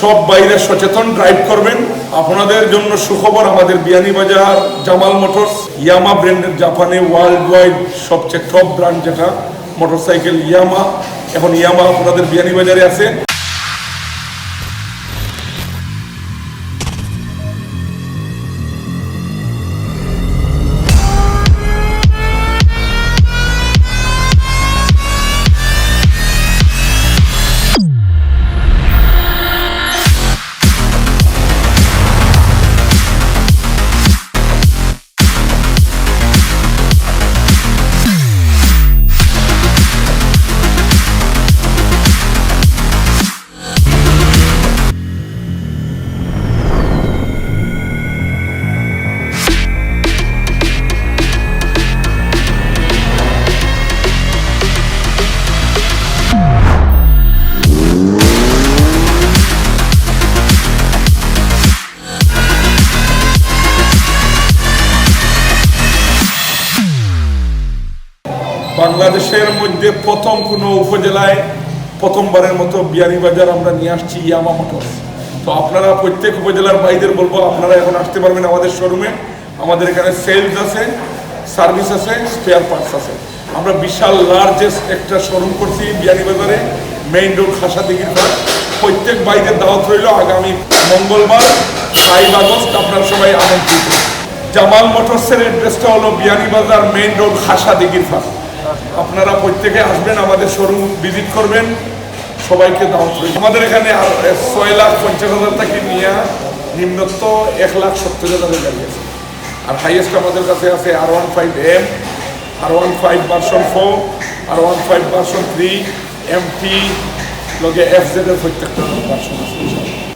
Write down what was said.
সব বাইরে সচেতন ড্রাইভ করবেন। আপনাদের জন্য সুখবর আমাদের বিয়ানীবাজার জামাল মোটরস, ইয়ামা ব্র্যান্ডের জাপানে ওয়ার্ল্ড ওয়াইড সবচেয়ে টপ ব্র্যান্ড যেটা মোটরসাইকেল ইয়ামা। এখন ইয়ামা আপনাদের বিয়ানীবাজারে আছে। বাংলাদেশের মধ্যে প্রথম কোনো উপজেলায় প্রথমবারের মতো বিয়ানীবাজার আমরা নিয়ে আসছি ইয়ামা মোটরস তো আপনারা প্রত্যেক উপজেলার ভাইদের বলব, আপনারা এখন আসতে পারবেন আমাদের শোরুমে। আমাদের এখানে সেলস আছে সার্ভিস আছে স্পেয়ার পার্টস আছে। আমরা বিশাল লার্জেস্ট একটা শোরুম করছি বিয়ানীবাজারে মেইন রোড খাসা দিঘির প্রত্যেক বাইদের দাওয়াত রইল আগামী মঙ্গলবার ফাইভ আগস্ট আপনারা সবাই আমন্ত্রিত জামাল মোটরসের অ্যাড্রেসটা হলো বিয়ানীবাজার মেইন রোড খাসা দিঘির পাড় আপনারা প্রত্যেকে আসবেন, আমাদের শোরুম ভিজিট করবেন, সবাইকে দাওয়াত রইল। আমাদের এখানে ছয় লাখ পঞ্চাশ হাজার থেকে নিয়ে নিম্নত্ব এক লাখ সত্তর হাজারের গাড়ি আছে আর হাইয়েস্ট আমাদের কাছে আছে R one five M R one five version four R one five version three M T লগে এফ জেড এর প্রত্যেকটা ভার্সন আছে।